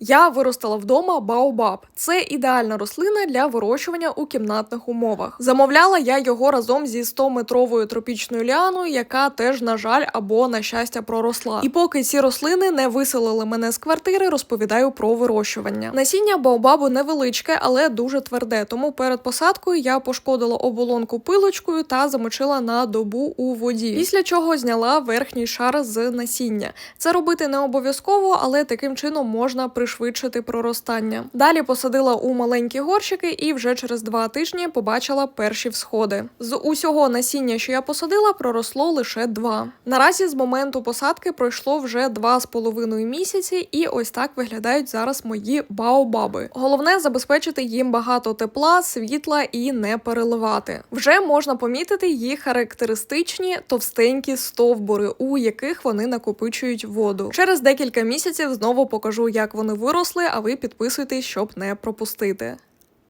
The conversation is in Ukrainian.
Я виростила вдома баобаб. Це ідеальна рослина для вирощування у кімнатних умовах. Замовляла я його разом зі 100-метровою тропічною ліаною, яка теж, на жаль, або на щастя проросла. І поки ці рослини не виселили мене з квартири, розповідаю про вирощування. Насіння баобабу невеличке, але дуже тверде. Тому перед посадкою я пошкодила оболонку пилочкою та замочила на добу у воді. Після чого зняла верхній шар з насіння. Це робити не обов'язково, але таким чином можна пришвидшити проростання. Далі посадила у маленькі горщики і вже через два тижні побачила перші всходи. З усього насіння, що я посадила, проросло лише два. Наразі з моменту посадки пройшло вже два з половиною місяці, і ось так виглядають зараз мої баобаби. Головне забезпечити їм багато тепла, світла і не переливати. Вже можна помітити їх характеристичні товстенькі стовбури, у яких вони накопичують воду. Через декілька місяців знову покажу, як вони виросли. А ви підписуйтесь, щоб не пропустити.